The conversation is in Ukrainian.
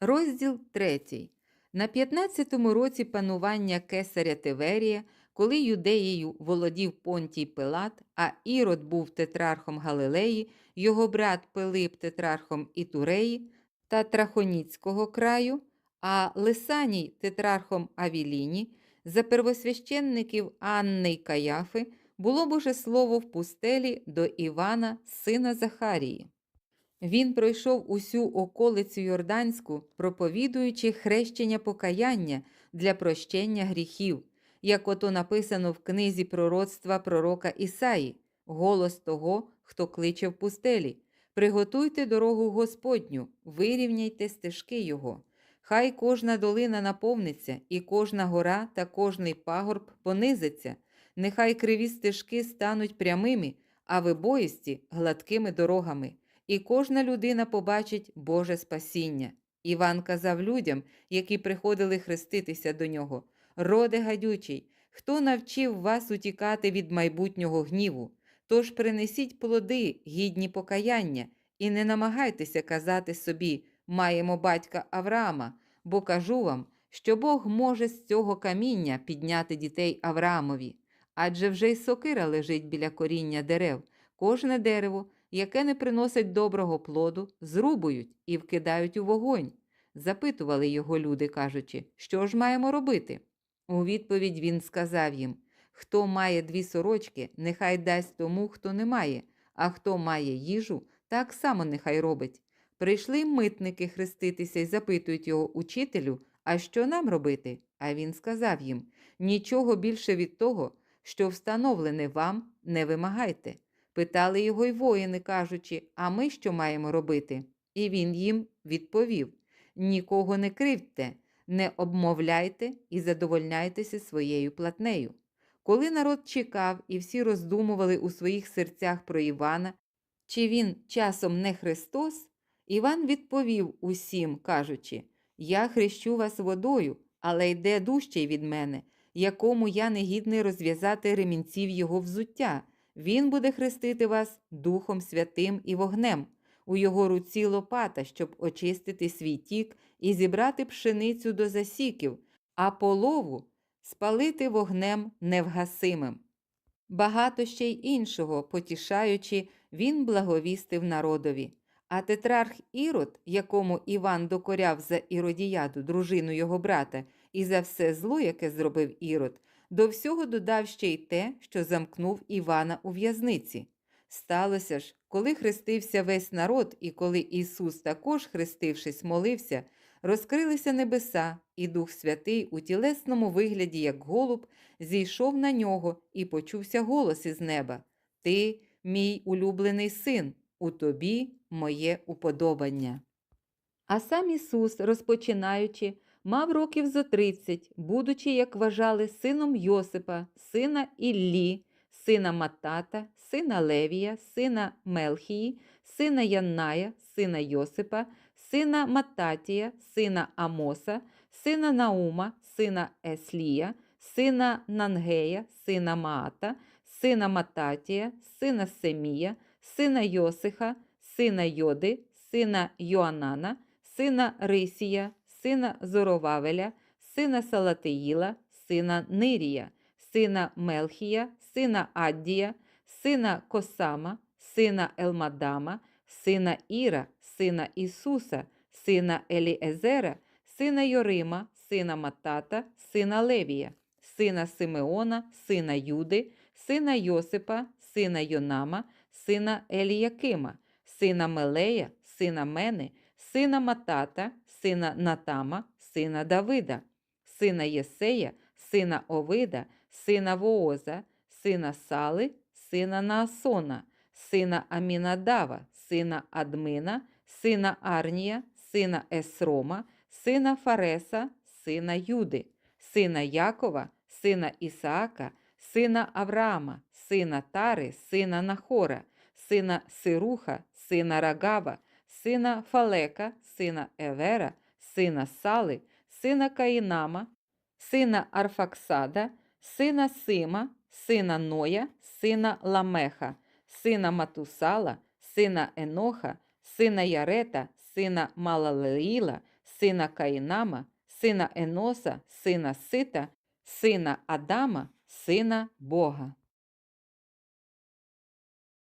Розділ 3. На 15-му році панування кесаря Теверія, коли юдеєю володів Понтій Пилат, а Ірод був тетрархом Галилеї, його брат Пилип тетрархом Ітуреї та Трахоніцького краю, а Лисаній тетрархом Авіліні, за первосвященників Анни й Каяфи, було Боже слово в пустелі до Івана, сина Захарії. Він пройшов усю околицю Йорданську, проповідуючи хрещення покаяння для прощення гріхів, як ото написано в книзі пророцтва пророка Ісаї, голос того, хто кличе в пустелі. Приготуйте дорогу Господню, вирівняйте стежки Його. Хай кожна долина наповниться, і кожна гора та кожний пагорб понизиться. Нехай криві стежки стануть прямими, а вибоїсті гладкими дорогами і кожна людина побачить Боже спасіння. Іван казав людям, які приходили хреститися до нього: Роде гадючий, хто навчив вас утікати від майбутнього гніву? Тож принесіть плоди, гідні покаяння, і не намагайтеся казати собі, маємо батька Авраама, бо кажу вам, що Бог може з цього каміння підняти дітей Авраамові. Адже вже й сокира лежить біля коріння дерев, кожне дерево яке не приносить доброго плоду, зрубують і вкидають у вогонь. Запитували його люди, кажучи, що ж маємо робити? У відповідь він сказав їм: Хто має дві сорочки, нехай дасть тому, хто не має, а хто має їжу, так само нехай робить. Прийшли митники хреститися і запитують його учителю, а що нам робити? А він сказав їм: Нічого більше від того, що встановлене вам, не вимагайте. Питали його й воїни, кажучи, а ми що маємо робити? І він їм відповів: Нікого не кривдьте, не обмовляйте і задовольняйтеся своєю платнею. Коли народ чекав і всі роздумували у своїх серцях про Івана, чи він часом не Христос, Іван відповів усім, кажучи: Я хрещу вас водою, але йде дужчий від мене, якому я не гідний розв'язати ремінців його взуття. Він буде хрестити вас Духом Святим і вогнем, у його руці лопата, щоб очистити свій тік і зібрати пшеницю до засіків, а полову спалити вогнем невгасимим. Багато ще й іншого, потішаючи, він благовістив народові. А тетрарх Ірод, якому Іван докоряв за Іродіяду, дружину його брата, і за все зло, яке зробив Ірод, до всього додав ще й те, що замкнув Івана у в'язниці. Сталося ж, коли хрестився весь народ, і коли Ісус також, хрестившись, молився, розкрилися небеса, і Дух Святий у тілесному вигляді, як голуб, зійшов на нього і почувся голос із неба: Ти, мій улюблений син, у тобі моє уподобання. А сам Ісус, розпочинаючи, мав років зо тридцять, будучи, як вважали, сином Йосипа, сина Іллі, сина Матата, сина Левія, сина Мелхії, сина Янная, сина Йосипа, сина Мататія, сина Амоса, сина Наума, сина Еслія, сина Нангея, сина Маата, сина Мататія, сина Семія, сина Йосиха, сина Йоди, сина Йоанана, сина Рисія, сина Зоровавеля, сина Салатиїла, сина Нирія, сина Мелхія, сина Аддія, сина Косама, сина Елмадама, сина Іра, сина Ісуса, сина Еліезера, сина Йорима, сина Матата, сина Левія, сина Симеона, сина Юди, сина Йосипа, сина Йонама, сина Еліякима, сина Мелея, сина Мени, сина Матата, сина Натама, сина Давида, сина Єсея, сина Овида, сина Вооза, сина Сали, сина Наасона, сина Амінадава, сина Админа, сина Арнія, сина Есрома, сина Фареса, сина Юди, сина Якова, сина Ісаака, сина Авраама, сина Тари, сина Нахора, сина Сируха, сина Рагава, сина Фалека, сина Евера, сина Сали, сина Каїнама, сина Арфаксада, сина Сима, сина Ноя, сина Ламеха, сина Матусала, сина Еноха, сина Ярета, сина Малалеїла, сина Каїнама, сина Еноса, сина Сита, сина Адама, сина Бога.